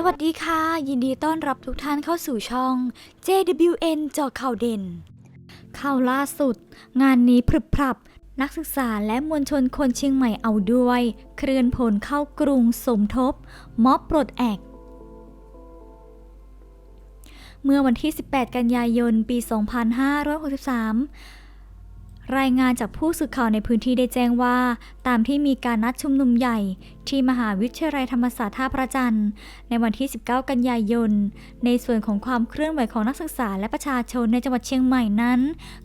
สวัสดีค่ะ ยินดีต้อนรับทุกท่านเข้าสู่ช่อง JWN เจาะข่าวเด่น ข่าวล่าสุด งานนี้พรึบพรับ นักศึกษาและมวลชนคนเชียงใหม่เอาด้วย เคลื่อนพลเข้ากรุงสมทบ ม็อบปลดแอกเมื่อวันที่ 18 กันยายน ปี 2563 รายงานจากผู้สื่อข่าวในพื้นที่ได้แจ้งว่า ตามที่มีการนัดชุมนุมใหญ่ ที่มหาวิทยาลัยธรรมศาสตร์ท่าพระจันทร์ ในวันที่ 19 กันยายน ในส่วนของความเคลื่อนไหวของนักศึกษาและประชาชนในจังหวัดเชียงใหม่นั้น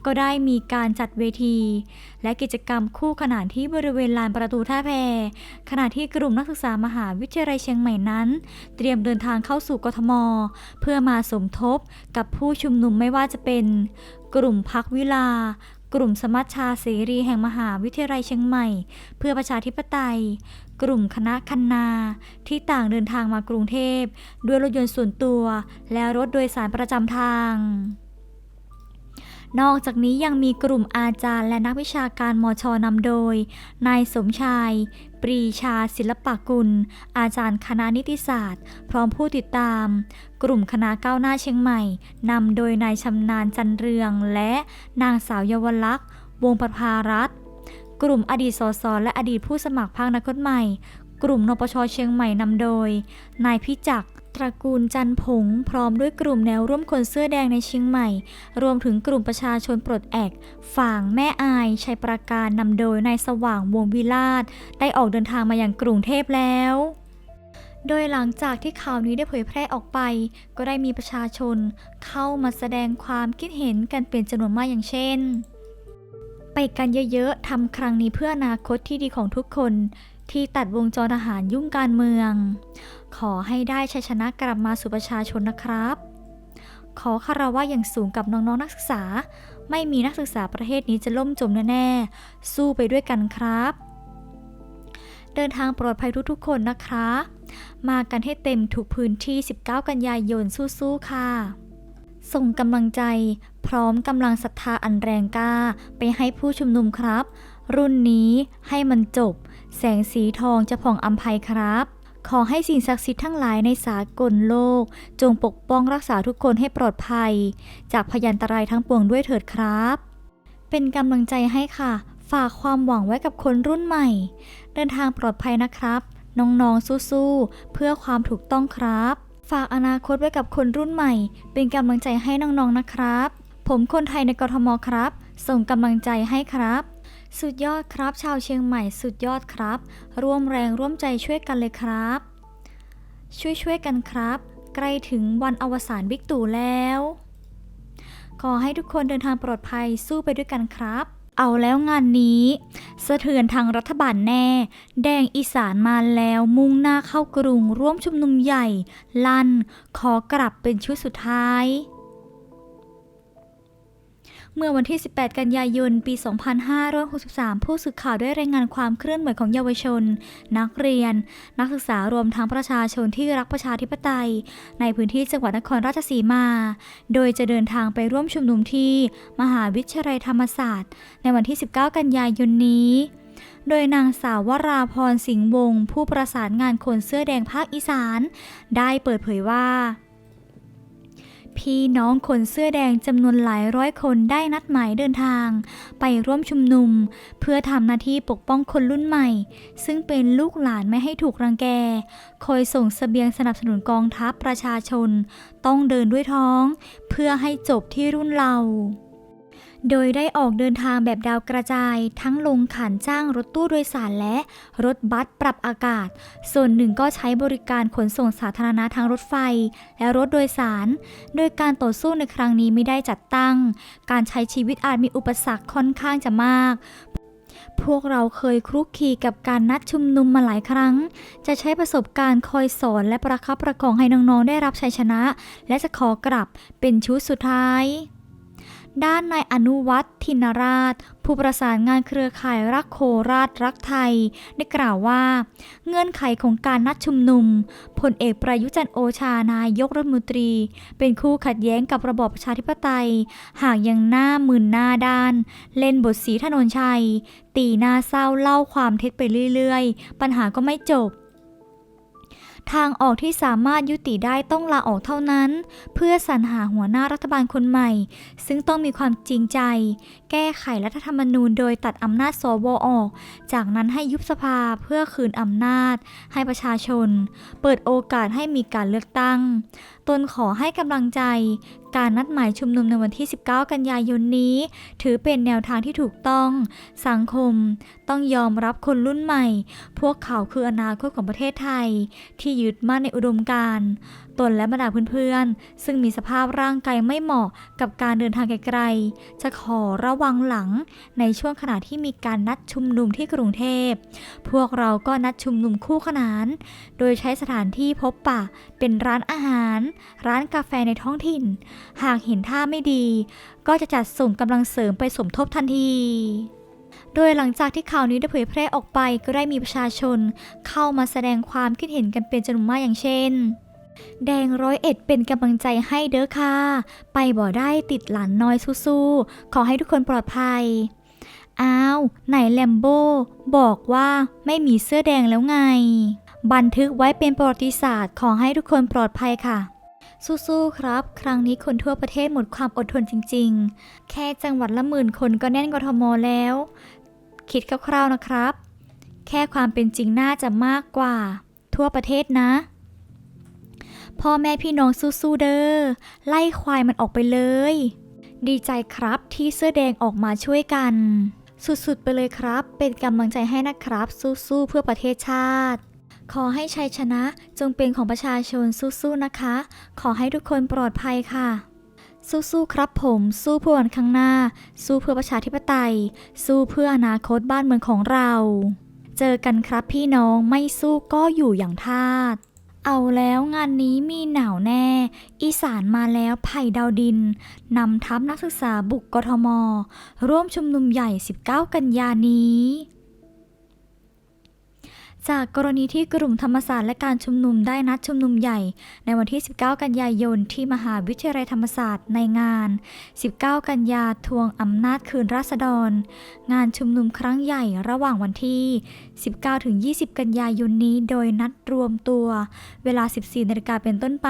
ก็ได้มีการจัดเวที และกิจกรรมคู่ขนานที่บริเวณลานประตูท่าแพขณะที่กลุ่มนักศึกษามหาวิทยาลัยเชียงใหม่นั้น เตรียมเดินทางเข้าสู่กทม เพื่อมาสมทบกับผู้ชุมนุมไม่ว่าจะเป็น กลุ่มพักวิลา กลุ่มสมัชชาเสรีแห่งมหาวิทยาลัยเชียงใหม่ เพื่อประชาธิปไตย กลุ่มคณะคันนา ที่ต่างเดินทางมากรุงเทพ ด้วยรถยนต์ส่วนตัว และรถโดยสารประจำทาง นอกจากนี้ยังมีกลุ่มอาจารย์และนักวิชาการมชนำโดย นายสมชาย ปรีชาศิลปกุล อาจารย์คณะนิติศาสตร์ พร้อมผู้ติดตาม กลุ่มคณะก้าวหน้าเชียงใหม่นำโดยนายชำนาญจันเรือง และนางสาวเยาวลักษณ์ วงประภารัตน์กลุ่มอดีตสสและอดีตผู้สมัครพรรคนาคตใหม่กลุ่มนปชเชียงใหม่นำโดย นายพิจักร ตระกูลจันผง พร้อมด้วยกลุ่มแนวร่วมคนเสื้อแดงในเชียงใหม่ รวมถึงกลุ่มประชาชนปลดแอกฝ่างแม่อายชัยประการนำโดยนายสว่างวงวิลาศได้ออกเดินทางมาอย่างกรุงเทพแล้วโดยหลังจากที่ข่าวนี้ได้เผยแพร่ออกไป ก็ได้มีประชาชนเข้ามาแสดงความคิดเห็นกันเป็นจำนวนมากอย่างเช่น ไปกันเยอะๆทำครั้งนี้เพื่ออนาคตที่ดีของทุกคน ที่ตัดวงจรทหารยุ่งการเมือง ขอให้ได้ชัยชนะกลับมาสู่ประชาชนนะครับ ขอคารวะอย่างสูงกับน้องๆนักศึกษา ไม่มีนักศึกษาประเทศนี้จะล่มจมแน่ๆ สู้ไปด้วยกันครับ เดินทางปลอดภัยทุกๆคนนะคะ มากันให้เต็มทุกพื้นที่ 19 กันยายนสู้ๆค่ะ ส่งกำลังใจ พร้อมกำลังศรัทธาอันแรงกล้าไปให้ผู้ชุมนุมครับ รุ่นนี้ให้มันจบ แสงสีทองจะผ่องอัมภัยครับ ขอให้สิ่งศักดิ์สิทธิ์ทั้งหลายในสากลโลก จงปกป้องรักษาทุกคนให้ปลอดภัย จากพยันตรายทั้งปวงด้วยเถิดครับ เป็นกำลังใจให้ค่ะ ฝากความหวังไว้กับคนรุ่นใหม่ เดินทางปลอดภัยนะครับ น้องๆสู้ๆเพื่อความถูกต้องครับ ฝากอนาคตไว้กับคนรุ่นใหม่ เป็นกำลังใจให้น้องๆนะครับ ผมคนไทยในกรทมครับ ส่งกำลังใจให้ครับ สุดยอดครับ ชาวเชียงใหม่สุดยอดครับ ร่วมแรงร่วมใจช่วยกันเลยครับ ช่วยช่วยกันครับ ใกล้ถึงวันอวสานบิ๊กตู่แล้ว ขอให้ทุกคนเดินทางปลอดภัยสู้ไปด้วยกันครับ เอาแล้วงานนี้ สะเทือนทางรัฐบาลแน่ แดงอีสานมาแล้วมุ่งหน้าเข้ากรุงร่วมชุมนุมใหญ่ ลั่นขอกลับเป็นชุดสุดท้าย เมื่อวันที่ 18 กันยายน ปี 2563 ผู้สื่อข่าวได้รายงานความเคลื่อนไหวของเยาวชน นักเรียน นักศึกษารวมทั้งประชาชนที่รักประชาธิปไตย ในพื้นที่จังหวัดนครราชสีมา โดยจะเดินทางไปร่วมชุมนุมที่ มหาวิทยาลัยธรรมศาสตร์ ในวันที่ 19 กันยายนนี้โดยนางสาววราพรสิงห์วงศ์ผู้ประสานงานคนเสื้อแดงภาคอีสาน ได้เปิดเผยว่า พี่น้องคนเสื้อแดงจำนวนหลายร้อยคนได้นัดหมายเดินทาง ไปร่วมชุมนุม เพื่อทำหน้าที่ปกป้องคนรุ่นใหม่ ซึ่งเป็นลูกหลานไม่ให้ถูกรังแก คอยส่งเสบียงสนับสนุนกองทัพประชาชน ต้องเดินด้วยท้อง เพื่อให้จบที่รุ่นเรา โดยได้ออกเดินทางแบบดาวกระจาย ทั้งลงขันจ้างรถตู้โดยสารและรถบัสปรับอากาศ ส่วนหนึ่งก็ใช้บริการขนส่งสาธารณะทางรถไฟ และรถโดยสาร โดยการต่อสู้ในครั้งนี้ไม่ได้จัดตั้ง การใช้ชีวิตอาจมีอุปสรรคค่อนข้างจะมาก พวกเราเคยคลุกคลีกับการนัดชุมนุมมาหลายครั้ง จะใช้ประสบการณ์คอยสอนและประคับประคองให้น้องๆได้รับชัยชนะ และจะขอกลับเป็นชุดสุดท้าย ด้านนายอนุวัฒน์ทินราช ผู้ประสานงานเครือข่ายรักโคราชรักไทย ได้กล่าวว่า เงื่อนไขของการนัดชุมนุมพลเอกประยุจันโอชานายกรัฐมนตรี เป็นคู่ขัดแย้งกับระบอบประชาธิปไตย หากยังหน้ามืนหน้าด้าน เล่นบทสีถนนชัย ตีหน้าเศร้าเล่าความเท็จไปเรื่อยๆ ปัญหาก็ไม่จบ ทางออกที่สามารถยุติได้ต้องลาออกเท่านั้น เพื่อสรรหาหัวหน้ารัฐบาลคนใหม่ ซึ่งต้องมีความจริงใจ แก้ไขรัฐธรรมนูญโดยตัดอำนาจสวออก จากนั้นให้ยุบสภาเพื่อคืนอำนาจ ให้ประชาชน เปิดโอกาสให้มีการเลือกตั้ง ตนขอให้กำลังใจ การนัดหมายชุมนุมในวันที่ 19 กันยายนนี้ ถือเป็นแนวทางที่ถูกต้อง สังคมต้องยอมรับคนรุ่นใหม่ พวกเขาคืออนาคตของประเทศไทย ที่ยึดมั่นในอุดมการณ์ตนและบรรดาเพื่อนๆ ซึ่งมีสภาพร่างกายไม่เหมาะกับการเดินทางไกลๆ จะขอระวังหลังในช่วงขณะที่มีการนัดชุมนุมที่กรุงเทพ พวกเราก็นัดชุมนุมคู่ขนาน โดยใช้สถานที่พบปะเป็นร้านอาหาร ร้านกาแฟในท้องถิ่น หากเห็นท่าไม่ดี ก็จะจัดส่งกำลังเสริมไปสมทบทันทีโดยหลังจากที่ข่าวนี้ได้เผยแพร่ออกไปก็ได้มีประชาชนเข้ามาแสดงความคิดเห็นกันเป็นจำนวนมากอย่างเช่น แดงร้อยเอ็ดเป็นกำลังใจให้เด้อค่ะ ไปบ่ได้ติดหลานน้อยสู้ๆ ขอให้ทุกคนปลอดภัย อ้าว ไหนแลมโบ้บอกว่าไม่มีเสื้อแดงแล้วไง บันทึกไว้เป็นประวัติศาสตร์ ขอให้ทุกคนปลอดภัยค่ะ สู้ๆ ครับ ครั้งนี้คนทั่วประเทศหมดความอดทนจริง ๆ แค่จังหวัดละหมื่นคนก็แน่นกทมแล้ว คิดคร่าวๆนะครับ แค่ความเป็นจริงน่าจะมากกว่า ทั่วประเทศนะ พ่อแม่พี่น้องสู้ๆเด้อ ไล่ควายมันออกไปเลย ดีใจครับที่เสื้อแดงออกมาช่วยกัน สุดๆไปเลยครับ เป็นกำลังใจให้นะครับสู้ๆเพื่อประเทศชาติ ขอให้ชัยชนะจงเป็นของประชาชนสู้ๆนะคะ ขอให้ทุกคนปลอดภัยค่ะสู้ๆครับผม สู้เพื่อวันข้างหน้า สู้เพื่อประชาธิปไตย สู้เพื่ออนาคตบ้านเมืองของเรา เจอกันครับพี่น้องไม่สู้ก็อยู่อย่างทาส เอาแล้วงานนี้มีหนาวแน่ อีสานมาแล้วไผ่ดาวดินนำทัพนักศึกษาบุกกทม ร่วมชุมนุมใหญ่ 19 กันยานี้ จากกรณีที่กลุ่มธรรมศาสตร์และการชุมนุมได้นัดชุมนุมใหญ่ ในวันที่ 19 กันยายนที่มหาวิทยาลัยธรรมศาสตร์ในงาน 19 กันยาทวงอำนาจคืนราษฎร งานชุมนุมครั้งใหญ่ระหว่างวันที่ 19-20 กันยายนนี้ โดยนัดรวมตัว เวลา 14นาฬิกาเป็นต้นไป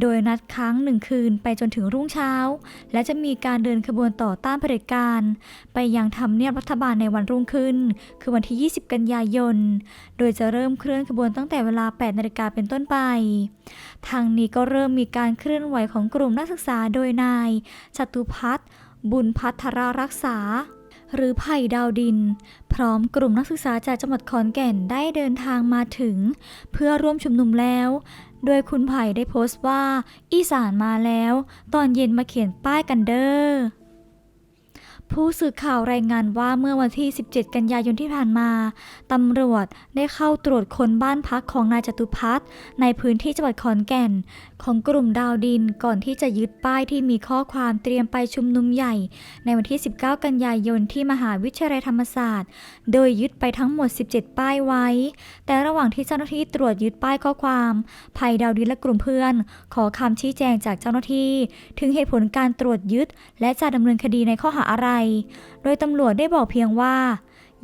โดยนัดค้างหนึ่งคืนไปจนถึงรุ่งเช้า และจะมีการเดินขบวนต่อต้านเผด็จการ ไปยังทำเนียบรัฐบาลในวันรุ่งขึ้น คือวันที่ 20 กันยายนโดยจะเริ่มเคลื่อนขบวนตั้งแต่เวลา 8 นาฬิกาเป็นต้นไป ทางนี้ก็เริ่มมีการเคลื่อนไหวของกลุ่มนักศึกษาโดยนายจตุพัฒน์บุญพัทรรักษา หรือไผ่ดาวดิน พร้อมกลุ่มนักศึกษาจากจังหวัดขอนแก่นได้เดินทางมาถึง เพื่อร่วมชุมนุมแล้ว โดยคุณไผ่ได้โพสต์ว่า อีสานมาแล้ว ตอนเย็นมาเขียนป้ายกันเด้อ ผู้สื่อข่าวรายงานว่าเมื่อวันที่ 17 กันยายนที่ผ่านมา ตำรวจได้เข้าตรวจค้นบ้านพักของนายจตุพัฒน์ในพื้นที่จังหวัดขอนแก่น ของกลุ่มดาวดินก่อนที่จะยึดป้ายที่มีข้อความเตรียมไปชุมนุมใหญ่ ในวันที่ 19 กันยายนที่มหาวิทยาลัยธรรมศาสตร์ โดยยึดไปทั้งหมด 17 ป้ายไว้ แต่ระหว่างที่เจ้าหน้าที่ตรวจยึดป้ายข้อความภัยดาวดินและกลุ่มเพื่อน ขอคำชี้แจงจากเจ้าหน้าที่ ถึงเหตุผลการตรวจยึด และจะดำเนินคดีในข้อหาอะไรโดยตำรวจได้บอกเพียงว่า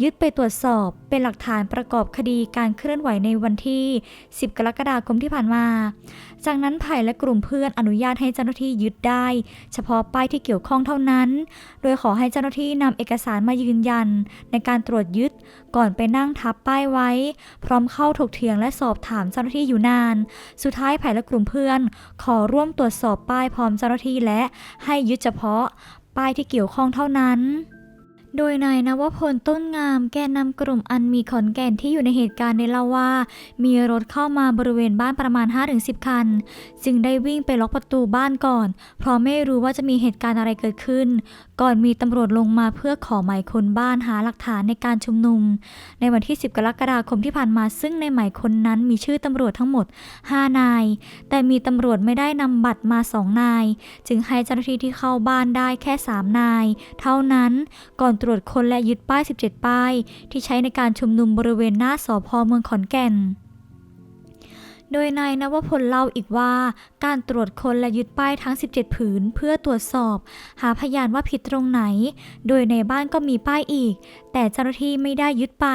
ยึดไปตรวจสอบเป็นหลักฐานประกอบคดีการเคลื่อนไหวในวันที่ 10 กรกฎาคมที่ผ่านมา จากนั้นไผ่และกลุ่มเพื่อนอนุญาตให้เจ้าหน้าที่ยึดได้ เฉพาะป้ายที่เกี่ยวข้องเท่านั้น โดยขอให้เจ้าหน้าที่นำเอกสารมายืนยัน ในการตรวจยึดก่อนไปนั่งทับป้ายไว้ พร้อมเข้าถกเถียงและสอบถามเจ้าหน้าที่อยู่นาน สุดท้ายไผ่และกลุ่มเพื่อน ขอร่วมตรวจสอบป้ายพร้อมเจ้าหน้าที่และให้ยึดเฉพาะ ป้ายที่เกี่ยวข้องเท่านั้น โดยนายนวพลต้นงามแกนนำกลุ่มอันมีขอนแก่นที่อยู่ในเหตุการณ์ในเล่าว่า มีรถเข้ามาบริเวณบ้านประมาณ 5-10 คัน จึงได้วิ่งไปล็อกประตูบ้านก่อน เพราะไม่รู้ว่าจะมีเหตุการณ์อะไรเกิดขึ้น ก่อนมีตำรวจลงมาเพื่อขอหมายค้นบ้านหาหลักฐานในการชุมนุม ในวันที่ 10 กรกฎาคมที่ผ่านมาซึ่งในหมายค้นนั้นมีชื่อตำรวจทั้งหมด 5 นาย แต่มีตำรวจไม่ได้นำบัตรมา 2 นาย จึงให้เจ้าหน้าที่ที่เข้าบ้านได้แค่ 3 นาย เท่านั้นก่อนตรวจคนและยึดป้าย 17 ป้าย ที่ใช้ในการชุมนุมบริเวณหน้าสพเมืองขอนแก่น โดยนายนวพลเล่าอีกว่า การตรวจคนและยึดป้ายทั้ง 17 ผืนเพื่อตรวจสอบ หาพยานว่าผิดตรงไหน โดยในบ้านก็มีป้ายอีก แต่เจ้าหน้าที่ไม่ได้ยึดไป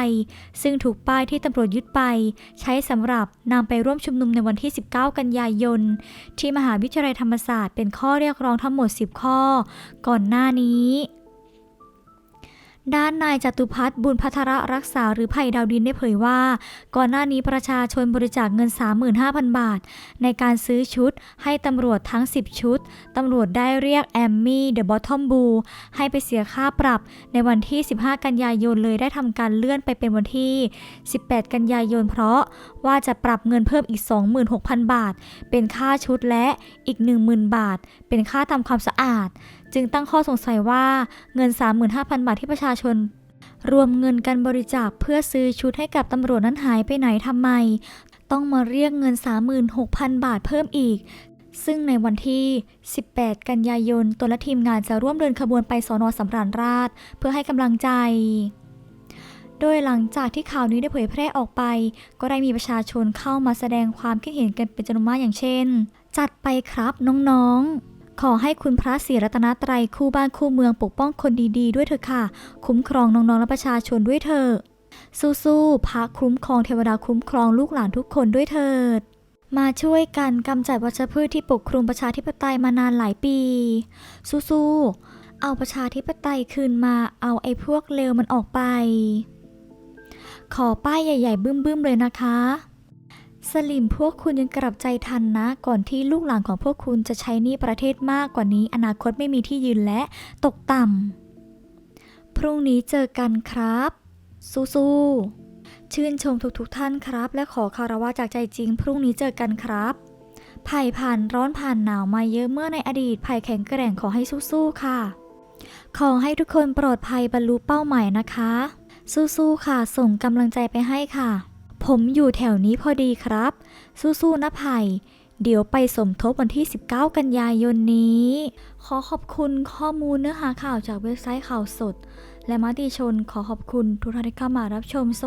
ซึ่งถูกป้ายที่ตำรวจยึดไป ใช้สำหรับนำไปร่วมชุมนุมในวันที่ 19 กันยายน ที่มหาวิทยาลัยธรรมศาสตร์เป็นข้อเรียกร้องทั้งหมด 10 ข้อ ก่อนหน้านี้ ด้านนายจตุพัฒน์บุญพัทรรักษาหรือไผ่ดาวดินได้เผยว่า ก่อนหน้านี้ประชาชนบริจาคเงิน 35,000 บาท ในการซื้อชุด ให้ตำรวจทั้ง 10 ชุด ตำรวจได้เรียกแอมมี่เดอะบอททอมบูให้ไปเสียค่าปรับ ในวันที่ 15 กันยายนเลยได้ทำการเลื่อนไปเป็นวันที่ 18 กันยายนเพราะว่าจะปรับเงินเพิ่มอีก 26,000 บาท เป็นค่าชุดและอีก 10,000 บาท เป็นค่าทำความสะอาด จึงตั้งข้อสงสัยว่าเงิน 35,000 บาทที่ประชาชน รวมเงินกันบริจาคเพื่อซื้อชุดให้กับตำรวจนั้นหายไปไหนทำไม ต้องมาเรียกเงิน 36,000 บาทเพิ่มอีก ซึ่งในวันที่ 18 กันยายนตัวและทีมงานจะร่วมเดินขบวนไปสอนอสำราญราชเพื่อให้กำลังใจโดยหลังจากที่ข่าวนี้ได้เผยแพร่ออกไป ก็ได้มีประชาชนเข้ามาแสดงความคิดเห็นกันเป็นจำนวนมากอย่างเช่น จัดไปครับน้องๆ ขอให้คุณพระศรีรัตนตรัยคู่บ้านคู่เมืองปกป้องคนดีๆ ด้วยเถอะค่ะ คุ้มครองน้องๆและประชาชนด้วยเถอะสู้ๆพระคุ้มครองเทวดาคุ้มครองลูกหลานทุกคนด้วยเถิดมาช่วยกันกำจัดวัชพืชที่ปกคลุมประชาธิปไตยมานานหลายปี สู้ๆ เอาประชาธิปไตยคืนมา เอาไอ้พวกเลวมันออกไป ขอป้ายใหญ่ ๆ บึ้มๆ เลยนะคะ สลิมพวกคุณยังกลับใจทันนะ ก่อนที่ลูกหลานของพวกคุณจะใช้หนี้ประเทศมากกว่านี้ อนาคตไม่มีที่ยืนและตกต่ำพรุ่งนี้เจอกันครับ สู้ๆชื่นชมทุกๆทท่านครับ และขอคารวะจากใจจริง พรุ่งนี้เจอกันครับไผ่ผ่านร้อนผ่านหนาวมาเยอะเมื่อในอดีตไผ่แข็งแกร่งขอให้สู้ๆค่ะ ขอให้ทุกคนปลอดภัยบรรลุเป้าหมายนะคะ สู้ๆค่ะ ส่งกำลังใจไปให้ค่ะ ผมอยู่แถวนี้พอดีครับ สู้ๆนะไผ่เดี๋ยวไปสมทบวันที่ 19 กันยายนนี้ ขอขอบคุณข้อมูลเนื้อหาข่าวจากเว็บไซต์ข่าวสด และมติชนขอขอบคุณทุกท่านที่เข้ามารับชมสวัสดี